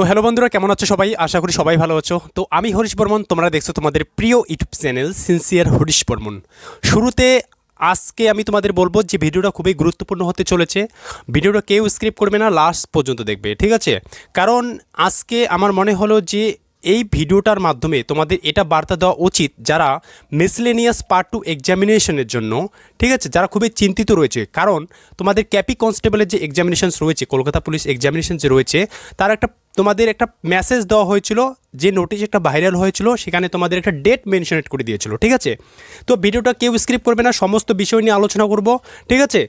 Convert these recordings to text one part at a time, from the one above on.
তো হ্যালো বন্ধুরা, কেমন আছো সবাই? আশা করি সবাই ভালো আছো। তো আমি হরিশ বর্মন, তোমরা দেখছ তোমাদের প্রিয় YouTube channel sincere Harish Barman. শুরুতে আজকে আমি তোমাদের বলব যে ভিডিওটা খুবই গুরুত্বপূর্ণ হতে চলেছে। ভিডিওটা কেউ স্ক্রিপ করবে না লাস্ট পর্যন্ত দেখবে, ঠিক আছে? কারণ আজকে আমার মনে হলো যে এই ভিডিওটার মাধ্যমে তোমাদের এটা বার্তা দেওয়া উচিত যারা মিসলেনিয়াস পার্ট টু এক্সামিনেশনের জন্য, ঠিক আছে? যারা খুবই চিন্তিত রয়েছে। কারণ তোমাদের ক্যাপি কনস্টেবলের যে এক্সামিনেশনস রয়েছে, কলকাতা পুলিশ এক্সামিনেশন যে রয়েছে, তার একটা তোমাদের একটা মেসেজ দেওয়া হয়েছিল, যে নোটিশ একটা ভাইরাল হয়েছিল, সেখানে তোমাদের একটা ডেট মেনশনেট করে দিয়েছিল, ঠিক আছে? তো ভিডিওটা কেউ স্ক্রিপ্ট করবে না, সমস্ত বিষয় নিয়ে আলোচনা করব, ঠিক আছে?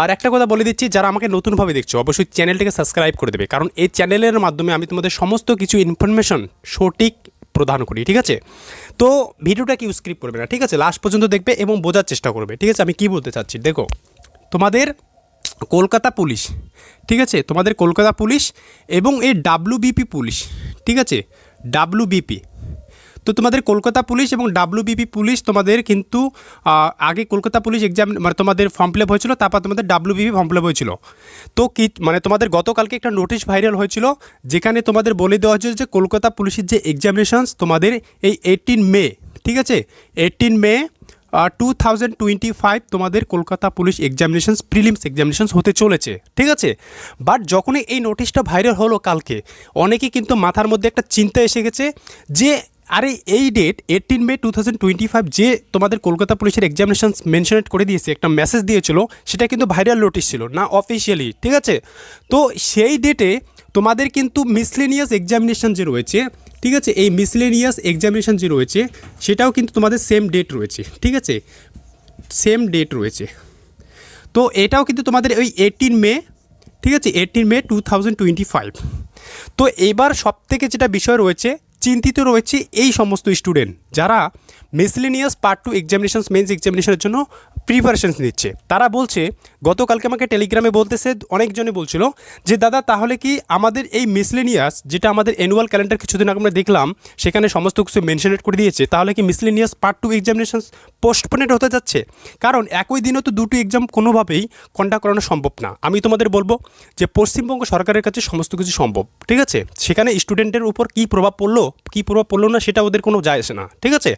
আর একটা কথা বলে দিচ্ছি, যারা আমাকে নতুনভাবে দেখছ, অবশ্যই চ্যানেলটিকে সাবস্ক্রাইব করে দেবে, কারণ এই চ্যানেলের মাধ্যমে আমি তোমাদের সমস্ত কিছু ইনফরমেশন সঠিক প্রদান করি, ঠিক আছে? তো ভিডিওটা কেউ স্ক্রিপ্ট করবে না, ঠিক আছে? লাস্ট পর্যন্ত দেখবে এবং বোঝার চেষ্টা করবে, ঠিক আছে? আমি কি বলতে চাচ্ছি, দেখো, তোমাদের কলকাতা পুলিশ, ঠিক আছে? তোমাদের কলকাতা পুলিশ এবং এই ডাব্লিউবিপি পুলিশ, ঠিক আছে? ডাব্লিউবিপি তো তোমাদের কলকাতা পুলিশ এবং ডাব্লিউবিপি পুলিশ তোমাদের কিন্তু আগে কলকাতা পুলিশ এক্সাম মানে তোমাদের ফর্ম ফিল হয়েছিল, তারপর তোমাদের ডাব্লিউবিপি ফর্ম ফিল হয়েছিল। তো কি মানে তোমাদের গতকালকে একটা নোটিশ ভাইরাল হয়েছিল, যেখানে তোমাদের বলে দেওয়া হয়েছিল যে কলকাতা পুলিশের যে এক্সামিনেশনস তোমাদের এই এইটিন মে ঠিক আছে? Eighteen May two thousand twenty five তোমাদের Kolkata police examinations prelims examinations হতে চলেছে, ঠিক আছে? বাট যখনই এই নোটিশটা ভাইরাল হলো কালকে, অনেকে কিন্তু মাথার মধ্যে একটা চিন্তা এসে গেছে যে, আরে এই date eighteen May two thousand twenty five যে তোমাদের কলকাতা পুলিশের এক্সামিনেশনস মেনশনেট করে দিয়েছে, একটা মেসেজ দিয়েছিল, সেটা কিন্তু ভাইরাল নোটিশ ছিল, না অফিসিয়ালি ঠিক আছে? তো সেই ডেটে তোমাদের কিন্তু মিসলেনিয়াস এক্সামিনেশন যে রয়েছে, ঠিক আছে? এই মিসলেনিয়াস এক্সামিনেশন যে রয়েছে, সেটাও কিন্তু তোমাদের সেম ডেট রয়েছে, ঠিক আছে? সেম ডেট রয়েছে। তো এটাও কিন্তু তোমাদের ওই এইটিন মে ঠিক আছে? Eighteen May two thousand twenty five তো এবার সব থেকে যেটা বিষয় রয়েছে, চিন্তিত রয়েছে এই সমস্ত স্টুডেন্ট যারা miscellaneous part two examinations mains এক্সামিনেশনের জন্য প্রিপারেশনস নিচ্ছে। তারা বলছে, গতকালকে আমাকে টেলিগ্রামে বলতেছে অনেকজনে বলছিল যে, দাদা, তাহলে কি আমাদের এই মিসলেনিয়াস যেটা আমাদের অ্যানুয়াল ক্যালেন্ডার কিছুদিন আগে আমরা দেখলাম, সেখানে সমস্ত কিছু মেনশনেট করে দিয়েছে, তাহলে কি miscellaneous part two examinations postponed হতে যাচ্ছে? কারণ একই দিনে তো দুটো এক্সাম কোনোভাবেই কন্ডাক্ট করানো সম্ভব না। আমি তোমাদের বলব যে, পশ্চিমবঙ্গ সরকারের কাছে সমস্ত কিছু সম্ভব, ঠিক আছে? সেখানে স্টুডেন্টের উপর কী প্রভাব পড়ল, কী প্রভাব পড়ল না, সেটা ওদের কোনো যায় আসে না, ঠিক আছে?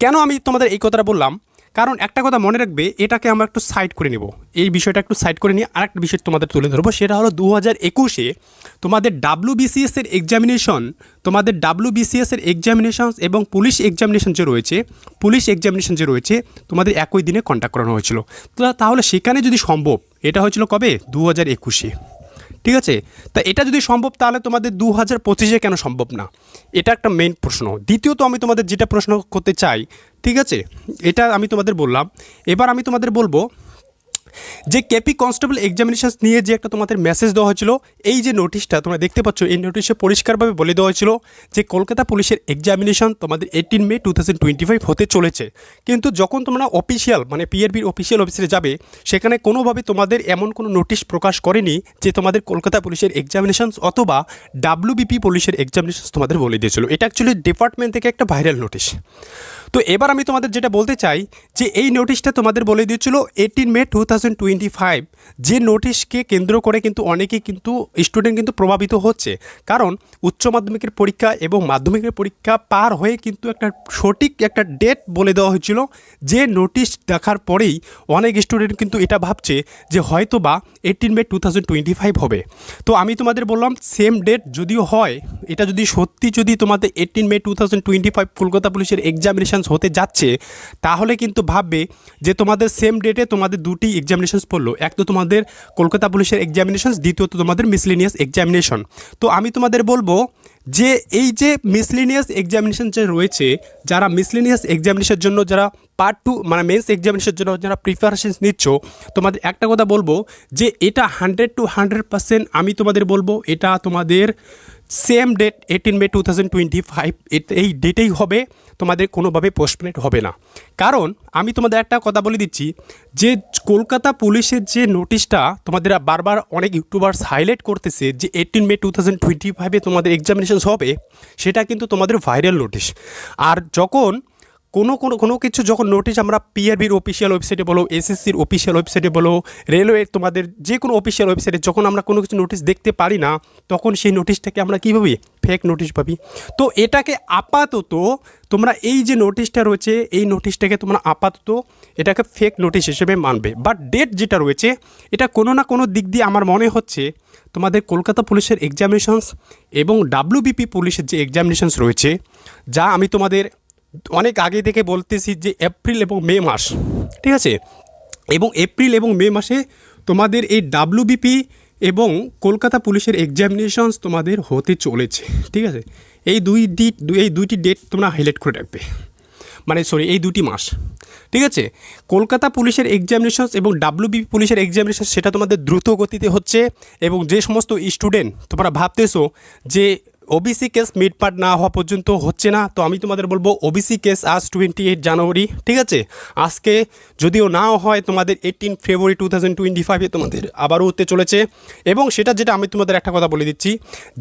কেন আমি তোমাদের এই কথাটা বললাম? কারণ একটা কথা মনে রাখবে, এটাকে আমরা একটু সাইড করে নিব। এই বিষয়টা একটু সাইড করে নিয়ে আরেকটা বিষয় তোমাদের তুলে ধরবো, সেটা হলো দু হাজার একুশে তোমাদের ডাব্লু বিসিএস এর এক্সামিনেশন তোমাদের ডাব্লু বিসিএস এর এক্সামিনেশন এবং পুলিশ এক্সামিনেশন যে রয়েছে পুলিশ এক্সামিনেশন যে রয়েছে, তোমাদের একই দিনে কন্ট্যাক্ট করানো হয়েছিল। তাহলে সেখানে যদি সম্ভব, এটা হয়েছিল কবে? দু হাজার একুশে। ঠিক আছে? তা এটা যদি সম্ভব, তাহলে তোমাদের দু হাজার পঁচিশে কেন সম্ভব না? এটা একটা মেইন প্রশ্ন। দ্বিতীয়ত, আমি তোমাদের যেটা প্রশ্ন করতে চাই, ঠিক আছে? এটা আমি তোমাদের বললাম। এবার আমি তোমাদের বলব যে কেপি কনস্টেবল এক্সামিনেশন নিয়ে যে একটা তোমাদের মেসেজ দেওয়া হয়েছিল, এই যে নোটিশটা তোমরা দেখতে পাচ্ছ, এই নোটিশে পরিষ্কারভাবে বলে দেওয়া হয়েছিল যে কলকাতা পুলিশের এক্সামিনেশন তোমাদের eighteen May two thousand twenty five হতে চলেছে। কিন্তু যখন তোমরা অফিসিয়াল মানে পিআরবির অফিসিয়াল অফিসে যাবে, সেখানে কোনোভাবে তোমাদের এমন কোনো নোটিশ প্রকাশ করেনি যে তোমাদের কলকাতা পুলিশের এক্সামিনেশন অথবা ডাব্লিউবিপি পুলিশের এক্সামিনেশন তোমাদের বলে দিয়েছিল। এটা অ্যাকচুয়ালি ডিপার্টমেন্ট থেকে একটা ভাইরাল নোটিশ তো এবার আমি তোমাদের যেটা বলতে চাই যে এই নোটিশটা তোমাদের বলে দিয়েছিল eighteen May two thousand twenty five যে নোটিশকে কেন্দ্র করে কিন্তু অনেকেই কিন্তু স্টুডেন্ট কিন্তু প্রভাবিত হচ্ছে। কারণ উচ্চ মাধ্যমিকের পরীক্ষা এবং মাধ্যমিকের পরীক্ষা পার হয়ে কিন্তু একটা সঠিক একটা ডেট বলে দেওয়া হয়েছিল। যে নোটিশ দেখার পরেই অনেক স্টুডেন্ট কিন্তু এটা ভাবছে যে হয়তো বা eighteen May two thousand twenty five হবে। তো আমি তোমাদের বললাম সেম ডেট যদিও হয়, এটা যদি সত্যি যদি তোমাদের eighteen May two thousand twenty five Kolkata পুলিশের এক্সামিনেশানস হতে যাচ্ছে, তাহলে কিন্তু ভাববে যে তোমাদের সেম ডেটে তোমাদের দুটি এক্সামিনেশনস পড়ল। এক তো তোমাদের কলকাতা পুলিশের এক্সামিনেশনস দ্বিতীয়ত তোমাদের মিসলিনিয়াস এক্সামিনেশন তো আমি তোমাদের বলব যে এই যে মিসলিনিয়াস এক্সামিনেশন যে রয়েছে, যারা মিসলিনিয়াস এক্সামিনেশনের জন্য যারা পার্ট টু মানে মেন্স এক্সামিনেশনের জন্য যারা প্রিপারেশন নিচ্ছ, তোমাদের একটা কথা বলব যে এটা হান্ড্রেড টু হান্ড্রেড পার্সেন্ট আমি তোমাদের বলব, এটা তোমাদের same date eighteen May two thousand twenty five এই ডেটেই হবে, তোমাদের কোনোভাবে পোস্টপোনেট হবে না। কারণ, আমি তোমাদের একটা কথা বলে দিচ্ছি, যে কলকাতা পুলিশের যে নোটিশটা তোমাদের বারবার অনেক ইউটিউবার্স হাইলাইট করতেছে, যে eighteen May two thousand twenty ফাইভে তোমাদের এক্সামিনেশন হবে, সেটা কিন্তু তোমাদের ভাইরাল নোটিশ আর যখন কোনো কোনো কোনো কিছু যখন নোটিশ আমরা পিআরবির অফিসিয়াল ওয়েবসাইটে বলো এসএসসির অফিসিয়াল ওয়েবসাইটে বলো রেলওয়ে তোমাদের যে কোনো অফিসিয়াল ওয়েবসাইটে যখন আমরা কোনো কিছু নোটিশ দেখতে পারি না, তখন সেই নোটিশটাকে আমরা কী ভাবি? ফেক নোটিশ পাবি তো এটাকে আপাতত তোমরা এই যে নোটিশটা রয়েছে, এই নোটিশটাকে তোমরা আপাতত এটাকে ফেক নোটিশ হিসেবে মানবে। বাট ডেট যেটা রয়েছে, এটা কোনো না কোনো দিক দিয়ে আমার মনে হচ্ছে তোমাদের কলকাতা পুলিশের এক্সামিনেশনস এবং ডাব্লিউবিপি পুলিশের যে এক্সামিনেশনস রয়েছে, যা আমি তোমাদের অনেক আগে থেকে বলতেছি যে এপ্রিল এবং মে মাস, ঠিক আছে? এবং এপ্রিল এবং মে মাসে তোমাদের এই ডাব্লিউবিপি এবং কলকাতা পুলিশের এক্সামিনেশনস তোমাদের হতে চলেছে, ঠিক আছে? এই দুই ডিট এই দুইটি ডেট তোমরা হাইলাইট করে রাখবে। মানে সরি এই দুটি মাস, ঠিক আছে? কলকাতা পুলিশের এক্সামিনেশনস এবং ডাব্লিউবিপি পুলিশের এক্সামিনেশন সেটা তোমাদের দ্রুত গতিতে হচ্ছে এবং যে সমস্ত স্টুডেন্ট তোমরা ভাবতেছো যে ওবিসি কেস মিড পার্ট না হওয়া পর্যন্ত হচ্ছে না। তো আমি তোমাদের বলব ওবিসি কেস আজ টোয়েন্টি এইট জানুয়ারি, ঠিক আছে? আজকে যদিও নাও হয়, তোমাদের eighteen February two thousand twenty ফাইভে তোমাদের আবারও হতে চলেছে। এবং সেটা যেটা আমি তোমাদের একটা কথা বলে দিচ্ছি,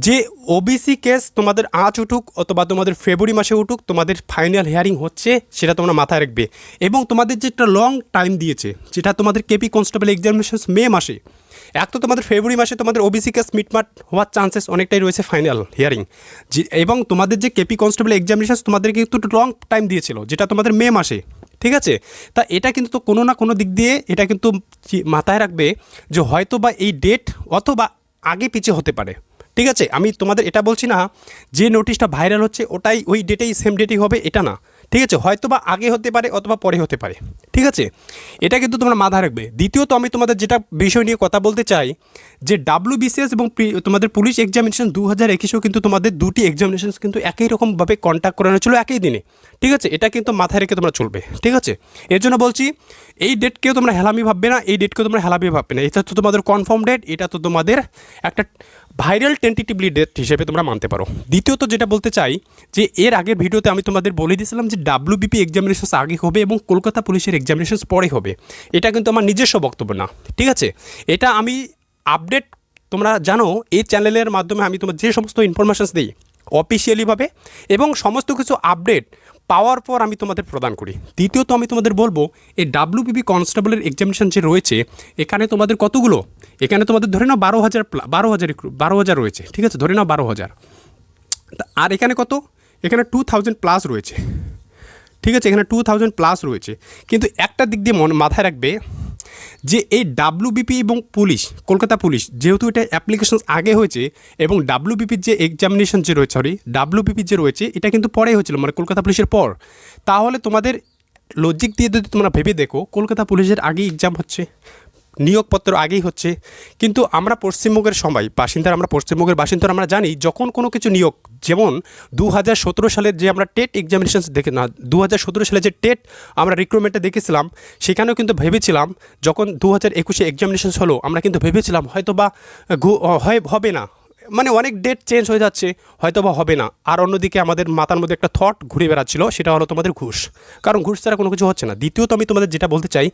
যে ওবিসি কেস তোমাদের আজ উঠুক অথবা তোমাদের ফেব্রুয়ারি মাসে উঠুক, তোমাদের ফাইনাল হিয়ারিং হচ্ছে, সেটা তোমরা মাথায় রাখবে। এবং তোমাদের যেটা লং টাইম দিয়েছে, যেটা তোমাদের কেপি কনস্টেবল এক্সামিনেশন মে মাসে এক তো তোমাদের ফেব্রুয়ারি মাসে তোমাদের ওবিসি কেস মিটমাট হওয়ার চান্সেস অনেকটাই রয়েছে ফাইনাল হিয়ারিং এবং তোমাদের যে কেপি কনস্টেবল এক্সামিনেশন তোমাদেরকে একটু লং টাইম দিয়েছিল, যেটা তোমাদের মে মাসে, ঠিক আছে? তা এটা কিন্তু কোনো না কোনো দিক দিয়ে এটা কিন্তু মাথায় রাখবে যে হয়তো বা এই ডেট অথবা আগে পিছিয়ে হতে পারে, ঠিক আছে? আমি তোমাদের এটা বলছি না যে নোটিশটা ভাইরাল হচ্ছে, ওটাই ওই ডেটেই সেম ডেটেই হবে, এটা না। ঠিক আছে? হয়তো বা আগে হতে পারে অথবা পরে হতে পারে। ঠিক আছে? এটা কিন্তু তোমরা মাথায় রাখবে। দ্বিতীয়ত আমি তোমাদের যেটা বিষয় নিয়ে কথা বলতে চাই, যে ডাব্লিউ বিসিএস এবং তোমাদের পুলিশ এক্সামিনেশন দু হাজার একুশেও কিন্তু তোমাদের দুটি এক্সামিনেশন কিন্তু একই রকমভাবে কন্ট্যাক্ট করানো ছিল একই দিনে। ঠিক আছে? এটা কিন্তু মাথায় রেখে তোমরা চলবে। ঠিক আছে? এর জন্য বলছি, এই ডেটকেও তোমরা হেলামি ভাববে না, এই ডেটকেও তোমরা হেলামি ভাববে না। এটা তো তোমাদের কনফার্ম ডেট এটা তো তোমাদের একটা ভাইরাল টেন্টেটিভলি ডেট হিসেবে তোমরা মানতে পারো। দ্বিতীয়ত যেটা বলতে চাই, যে এর আগের ভিডিওতে আমি তোমাদের বলে দিয়েছিলাম যে ডাব্লিউবিপি এক্সামিনেশনস আগে হবে এবং কলকাতা পুলিশের এক্সামিনেশনস পরে হবে। এটা কিন্তু আমার নিজস্ব বক্তব্য না, ঠিক আছে? এটা আমি আপডেট তোমরা জানো, এই চ্যানেলের মাধ্যমে আমি তোমার যে সমস্ত ইনফরমেশনস দিই অফিসিয়ালিভাবে এবং সমস্ত কিছু আপডেট পাওয়ার পর আমি তোমাদের প্রদান করি। দ্বিতীয়ত আমি তোমাদের বলব, এই ডাব্লিউবিপি কনস্টেবলের এক্সামিনেশন যে রয়েছে, এখানে তোমাদের কতগুলো? এখানে তোমাদের ধরে নাও বারো হাজার বারো হাজার বারো হাজার রয়েছে, ঠিক আছে? ধরে নাও বারো হাজার। আর এখানে কত? এখানে টু থাউজেন্ড প্লাস রয়েছে, ঠিক আছে? এখানে টু থাউজেন্ড প্লাস রয়েছে। কিন্তু একটা দিক দিয়ে মন মাথায় রাখবে যে এই ডাব্লিউবিপি এবং পুলিশ, কলকাতা পুলিশ যেহেতু এটা অ্যাপ্লিকেশন আগে হয়েছে এবং ডাব্লিউবিপির যে এক্সামিনেশন যে রয়েছে সরি ডাব্লিউবিপি যে রয়েছে, এটা কিন্তু পরে হয়েছিল মানে কলকাতা পুলিশের পর। তাহলে তোমাদের লজিক দিয়ে যদি তোমরা ভেবে দেখো, কলকাতা পুলিশের আগে এক্সাম হচ্ছে। নিয়োগপত্র আগেই হচ্ছে। কিন্তু আমরা পশ্চিমবঙ্গের সময়, বাসিন্দারা আমরা পশ্চিমবঙ্গের বাসিন্দারা আমরা জানি, যখন কোনো কিছু নিয়োগ, যেমন দু হাজার সতেরো সালের যে আমরা টেট এক্সামিনেশন দেখে না দু হাজার সতেরো সালে যে টেট আমরা রিক্রুটমেন্টে দেখেছিলাম, সেখানেও কিন্তু ভেবেছিলাম, যখন দু হাজার একুশে এক্সামিনেশন হলো, আমরা কিন্তু ভেবেছিলাম হয়তো বা হয় হবে না। মানে অনেক ডেট চেঞ্জ হয়ে যাচ্ছে হয়তো বা হবে না। আর অন্যদিকে আমাদের মাথার মধ্যে একটা থট ঘুরে বেড়াচ্ছিল, সেটা হলো তোমাদের ঘুষ। কারণ ঘুষ ছাড়া কোনো কিছু হচ্ছে না। দ্বিতীয়ত আমি তোমাদের যেটা বলতে চাই,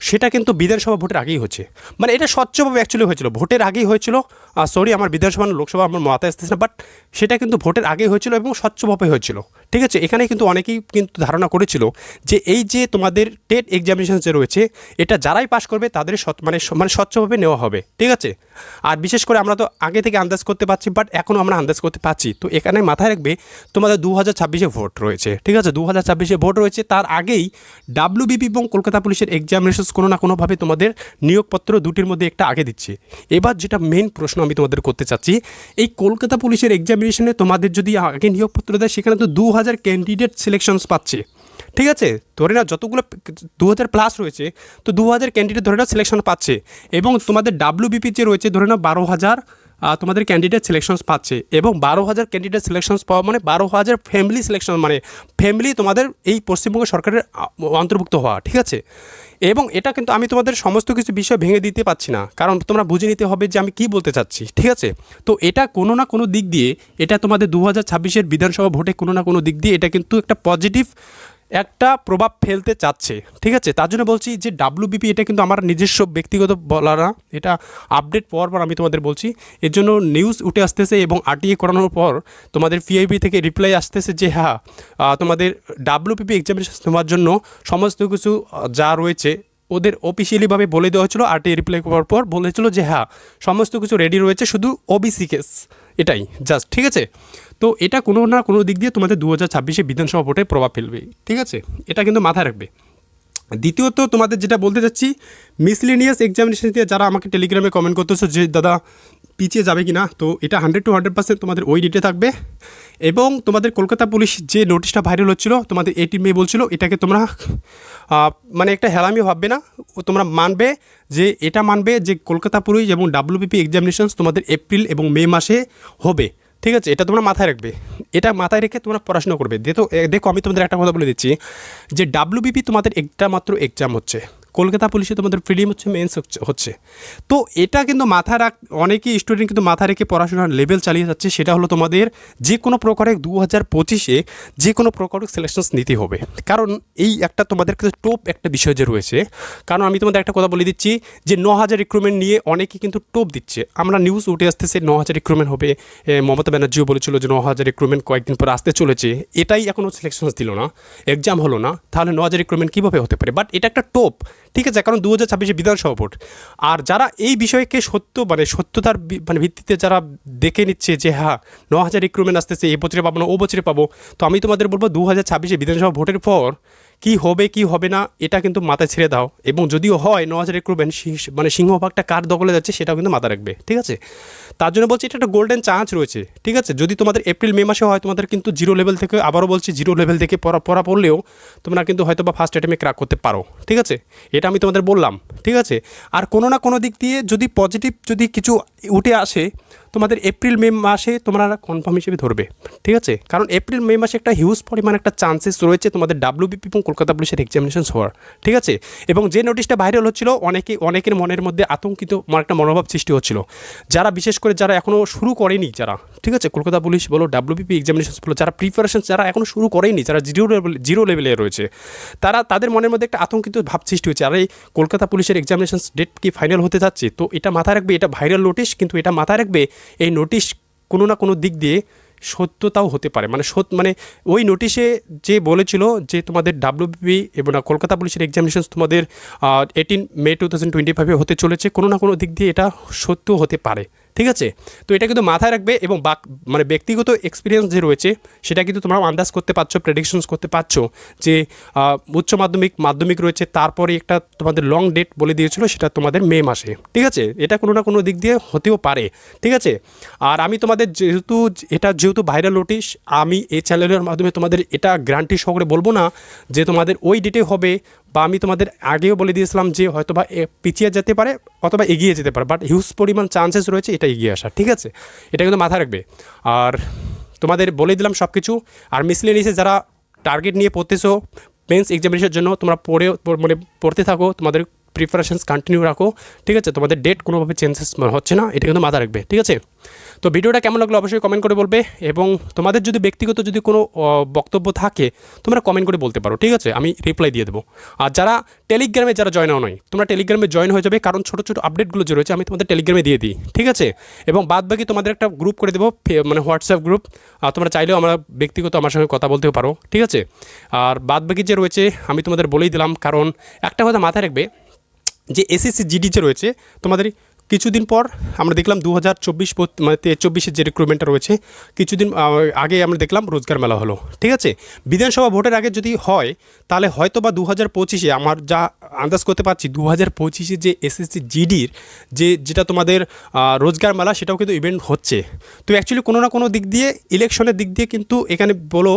সেটা কিন্তু বিধানসভা ভোটের আগেই হচ্ছে। মানে এটা স্বচ্ছভাবে অ্যাকচুয়ালি হয়েছিল। ভোটের আগেই হয়েছিল। সরি আমার বিধানসভা লোকসভা আমার মাথায় আসতেছে না বাট সেটা কিন্তু ভোটের আগেই হয়েছিল এবং স্বচ্ছভাবে হয়েছিল। ঠিক আছে? এখানে কিন্তু অনেকেই কিন্তু ধারণা করেছিল যে এই যে তোমাদের টেট এক্সামিনেশন যে রয়েছে, এটা যারাই পাশ করবে, তাদের মানে মানে স্বচ্ছভাবে নেওয়া হবে। ঠিক আছে? আর বিশেষ করে আমরা তো আগে থেকে আন্দাজ করতে পারছি বাট এখনও আমরা আন্দাজ করতে পারছি। তো এখানে মাথায় রাখবে, তোমাদের দু হাজার ছাব্বিশে ভোট রয়েছে, ঠিক আছে? দু হাজার ছাব্বিশে ভোট রয়েছে, তার আগেই ডাব্লিউবিপি এবং কলকাতা পুলিশের এক্সামিনেশন কোনো না কোনোভাবে তোমাদের নিয়োগপত্র দুটির মধ্যে একটা আগে দিচ্ছে। এবার যেটা মেন প্রশ্ন আমি তোমাদের করতে চাচ্ছি, এই কলকাতা পুলিশের এক্সামিনেশনে তোমাদের যদি আগে নিয়োগপত্র দেয়, সেখানে তো দু হাজার ক্যান্ডিডেট সিলেকশনস পাচ্ছে, ঠিক আছে? ধরে না যতগুলো দু হাজার প্লাস রয়েছে, তো দু হাজার ক্যান্ডিডেট ধরে না সিলেকশন পাচ্ছে, এবং তোমাদের ডাব্লিউবিপি যে রয়েছে, ধরে নাও বারো হাজার তোমাদের ক্যান্ডিডেট সিলেকশনস পাচ্ছে এবং বারো হাজার ক্যান্ডিডেট সিলেকশনস পাওয়া মানে বারো হাজার ফ্যামিলি সিলেকশন মানে ফ্যামিলি তোমাদের এই পশ্চিমবঙ্গ সরকারের অন্তর্ভুক্ত হওয়া, ঠিক আছে? এবং এটা কিন্তু আমি তোমাদের সমস্ত কিছু বিষয় ভেঙে দিতে পারছি না, কারণ তোমরা বুঝে নিতে হবে যে আমি কি বলতে চাচ্ছি, ঠিক আছে? তো এটা কোনো না কোনো দিক দিয়ে, এটা তোমাদের দু হাজার ছাব্বিশের বিধানসভা ভোটে কোনো না কোনো দিক দিয়ে, এটা কিন্তু একটা পজিটিভ একটা প্রভাব ফেলতে চাচ্ছে, ঠিক আছে? তার জন্য বলছি যে ডাব্লিউবিপি এটা কিন্তু আমার নিজস্ব ব্যক্তিগত বলা না। এটা আপডেট পাওয়ার পর আমি তোমাদের বলছি। এর জন্য নিউজ উঠে আসতেছে এবং আরটিএ করানোর পর তোমাদের পিআইবি থেকে রিপ্লাই আসতেছে যে হ্যাঁ তোমাদের ডাব্লিউপিপি এক্সামিনেশন নেওয়ার জন্য সমস্ত কিছু যা রয়েছে, ওদের অফিসিয়ালিভাবে বলে দেওয়া হয়েছিল। আরটিএ রিপ্লাই করার পর বলেছিল যে হ্যাঁ সমস্ত কিছু রেডি রয়েছে, শুধু ওবিসি কেস এটাই জাস্ট ঠিক আছে? তো এটা কোনো না কোনো দিক দিয়ে তোমাদের দু হাজার ছাব্বিশে বিধানসভা ভোটে প্রভাব ফেলবে, ঠিক আছে? এটা কিন্তু মাথায় রাখবে। দ্বিতীয়ত তোমাদের যেটা বলতে চাচ্ছি মিসলিনিয়াস এক্সামিনেশন দিয়ে যারা আমাকে টেলিগ্রামে কমেন্ট করতেছো যে, দাদা পিছিয়ে যাবে কি না তো এটা হান্ড্রেড টু হান্ড্রেড পার্সেন্ট তোমাদের ওই ডেটে থাকবে। এবং তোমাদের কলকাতা পুলিশ যে নোটিশটা ভাইরাল হচ্ছিল, তোমাদের এইটিন মে বলছিল, এটাকে তোমরা মানে একটা হেলামি ভাববে না তোমরা মানবে যে এটা মানবে যে কলকাতা পুলিশ এবং ডাব্লিউবিপি এক্সামিনেশন তোমাদের এপ্রিল এবং মে মাসে হবে। ঠিক আছে, এটা তোমরা মাথায় রাখবে। এটা মাথায় রেখে তোমরা পড়াশোনা করবে। দেখো দেখো, আমি তোমাদের একটা কথা বলে দিচ্ছি যে ডাব্লিউবিপি তোমাদের একটা মাত্র এক্সাম হচ্ছে। কলকাতা পুলিশে তোমাদের ফিল্ম হচ্ছে মেন্স হচ্ছে তো এটা কিন্তু মাথা রাখ, অনেকেই স্টুডেন্ট কিন্তু মাথা রেখে পড়াশোনার লেভেল চালিয়ে যাচ্ছে, সেটা হলো তোমাদের যে কোনো প্রকারে দু হাজার পঁচিশে যে কোনো প্রকারের সিলেকশনস নিতে হবে। কারণ এই একটা তোমাদের কাছে টোপ একটা বিষয় যে রয়েছে, কারণ আমি তোমাদের একটা কথা বলে দিচ্ছি যে ন হাজার রিক্রুটমেন্ট নিয়ে অনেকেই কিন্তু টোপ দিচ্ছে। আমরা নিউজ উঠে আসতেছে ন হাজার রিক্রুটমেন্ট হবে মমতা ব্যানার্জিও বলেছিল যে ন হাজার রিক্রুটমেন্ট কয়েকদিন পর আসতে চলেছে। এটাই এখনও সিলেকশনস দিল না এক্সাম হলো না। তাহলে ন হাজার রিক্রুটমেন্ট কীভাবে হতে পারে? বাট এটা একটা টোপ ঠিক আছে, কারণ দু হাজার ছাব্বিশে বিধানসভা ভোট। আর যারা এই বিষয়কে সত্য মানে সত্যতার মানে ভিত্তিতে যারা দেখে নিচ্ছে যে হ্যাঁ ন হাজার রিক্রুটমেন্ট আসতেছে এ বছরে পাবো না, ও বছরে পাবো, তো আমি তোমাদের বলব দু হাজার ছাব্বিশে বিধানসভা ভোটের পর কি হবে কি হবে না, এটা কিন্তু মাথায় ছেড়ে দাও। এবং যদিও হয় ন হাজার রিক্রুটমেন্ট মানে সিংহভাগটা কার দখলে যাচ্ছে সেটাও কিন্তু মাথা রাখবে, ঠিক আছে? তার জন্য বলছি এটা একটা গোল্ডেন চান্স রয়েছে, ঠিক আছে? যদি তোমাদের এপ্রিল মে মাসে হয়, তোমাদের কিন্তু জিরো লেভেল থেকে, আবারও বলছি জিরো লেভেল থেকে পড়া পড়া পড়লেও তোমরা কিন্তু হয়তো বা ফার্স্ট অ্যাটেমে ক্রাক করতে পারো, ঠিক আছে? এটা আমি তোমাদের বললাম, ঠিক আছে? আর কোনো না কোনো দিক দিয়ে যদি পজিটিভ যদি কিছু উঠে আসে তোমাদের এপ্রিল মে মাসে তোমরা কনফার্ম হিসেবে ধরবে, ঠিক আছে? কারণ এপ্রিল মে মাসে একটা হিউজ পরিমাণ একটা চান্সেস রয়েছে তোমাদের ডাব্লিউবিপি এবং কলকাতা পুলিশের এক্সামিনেশন হওয়ার, ঠিক আছে? এবং যে নোটিশটা ভাইরাল হচ্ছিল, অনেকে, অনেকের মনের মধ্যে আতঙ্কিত একটা মনোভাব সৃষ্টি হচ্ছিল। যারা, বিশেষ করে যারা এখনও শুরু করেনি, যারা, ঠিক আছে? কলকাতা পুলিশ বলো ডাব্লিউবিপি এক্সামিনেশন বলো, যারা প্রিপারেশন যারা এখনও শুরু করেনি, যারা জিরো লেভেল জিরো লেভেলে রয়েছে, তারা, তাদের মনের মধ্যে একটা আতঙ্কিত ভাব সৃষ্টি হচ্ছে আর এই কলকাতা পুলিশের এক্সামিনেশন ডেট কি ফাইনাল হতে যাচ্ছে? তো এটা মাথায় রাখবে, এটা ভাইরাল নোটিশ কিন্তু এটা মাথায় রাখবে এই নোটিশ কোনো না কোনো দিক দিয়ে সত্যতাও হতে পারে। মানে সত মানে ওই নোটিশে যে বলেছিল যে তোমাদের ডাব্লিউবিপি এবং কলকাতা পুলিশের এক্সামিনেশন তোমাদের eighteen May two thousand twenty ফাইভে হতে চলেছে, কোনো না কোনো দিক দিয়ে এটা সত্য হতে পারে। ঠিক আছে? তো এটা কিন্তু মাথায় রাখবে এবং বাক মানে ব্যক্তিগত এক্সপিরিয়েন্স যে রয়েছে, সেটা কিন্তু তোমরা আন্দাজ করতে পারছ প্রেডিকশনস করতে পারছ যে উচ্চ মাধ্যমিক মাধ্যমিক রয়েছে, তারপরে একটা তোমাদের লং ডেট বলে দিয়েছিল, সেটা তোমাদের মে মাসে। ঠিক আছে? এটা কোনো না কোনো দিক দিয়ে হতেও পারে। ঠিক আছে? আর আমি তোমাদের যেহেতু, এটা যেহেতু ভাইরাল নোটিশ আমি এই চ্যানেলের মাধ্যমে তোমাদের এটা গ্যারান্টি সহকারে বলব না যে তোমাদের ওই ডেটে হবে বা আমি তোমাদের আগেও বলে দিয়েছিলাম যে হয়তো বা পিছিয়ে যেতে পারে অথবা এগিয়ে যেতে পারে বাট হিউজ পরিমাণ চান্সেস রয়েছে এটা এগিয়ে আসা ঠিক আছে? এটা কিন্তু মাথায় রাখবে। আর তোমাদের বলে দিলাম সব কিছু আর মিসলেনিসে যারা টার্গেট নিয়ে পড়তেছো মেন্স এক্সামিনেশনের জন্য তোমরা পড়ে মানে পড়তে থাকো, তোমাদের প্রিপারেশনস কন্টিনিউ রাখো, ঠিক আছে? তোমাদের ডেট কোনোভাবে চেঞ্জেস হচ্ছে না, এটা কিন্তু মাথা রাখবে, ঠিক আছে? তো ভিডিওটা কেমন লাগল অবশ্যই কমেন্ট করে বলবে এবং তোমাদের যদি ব্যক্তিগত যদি কোনো বক্তব্য থাকে, তোমরা কমেন্ট করে বলতে পারো, ঠিক আছে? আমি রিপ্লাই দিয়ে দেবো। আর যারা টেলিগ্রামে যারা জয়েন নয় তোমরা টেলিগ্রামে জয়েন হয়ে যাবে, কারণ ছোটো ছোটো আপডেটগুলো যে রয়েছে, আমি তোমাদের টেলিগ্রামে দিয়ে দিই, ঠিক আছে? এবং বাদ বাকি তোমাদের একটা গ্রুপ করে দেবো মানে হোয়াটসঅ্যাপ গ্রুপ আর তোমরা চাইলেও আমরা ব্যক্তিগত আমার সঙ্গে কথা বলতেও পারো, ঠিক আছে? আর বাদ বাকি যে রয়েছে, আমি তোমাদের বলেই দিলাম, কারণ একটা কথা মাথায় রাখবে যে এসএসসি জিডি যে রয়েছে, তোমাদের কিছুদিন পর আমরা দেখলাম দু হাজার চব্বিশ মানে চব্বিশের যে রিক্রুটমেন্টটা রয়েছে, কিছুদিন আগে আমরা দেখলাম রোজগার মেলা হলো, ঠিক আছে? বিধানসভা ভোটের আগে যদি হয়, তাহলে হয়তো বা দু হাজার পঁচিশে আমার যা আন্দাজ করতে পারছি দু হাজার পঁচিশে যে এসএসসি জিডির যে, যেটা তোমাদের রোজগার মেলা, সেটাও কিন্তু ইভেন্ট হচ্ছে। তো অ্যাকচুয়ালি কোনো না কোনো দিক দিয়ে ইলেকশনের দিক দিয়ে কিন্তু এখানে বলো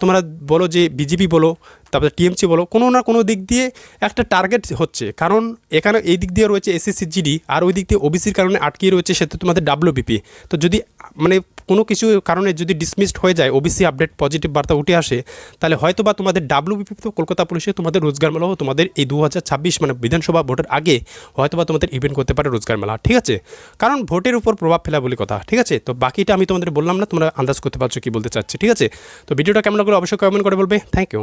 তোমরা বলো যে বিজেপি বলো তারপরে টিএমসি বলো, কোনো না কোনো দিক দিয়ে একটা টার্গেট হচ্ছে। কারণ এখানে এই দিক দিয়ে রয়েছে এসএসসি জিডি আর ওই দিক দিয়ে ওবিসির কারণে আটকিয়ে রয়েছে, সেটা তোমাদের ডাব্লিউবিপি তো যদি মানে কোনো কিছু কারণে যদি ডিসমিসড হয়ে যায় ওবিসি আপডেট পজিটিভ বার্তা উঠে আসে, তাহলে হয়তো বা তোমাদের ডাব্লিউবিপি তো কলকাতা পুলিশে তোমাদের রোজগার মেলাও তোমাদের এই দু হাজার ছাব্বিশ মানে বিধানসভা ভোটের আগে হয়তো বা তোমাদের ইভেন্ট করতে পারে রোজগার মেলা, ঠিক আছে? কারণ ভোটের উপর প্রভাব ফেলা বলে কথা, ঠিক আছে? তো বাকিটা আমি তোমাদের বললাম না, তোমরা আন্দাজ করতে পারছ কি বলতে চাচ্ছি, ঠিক আছে? তো ভিডিওটা কেমন লাগল অবশ্যই কমেন্ট করে বলবে। Thank you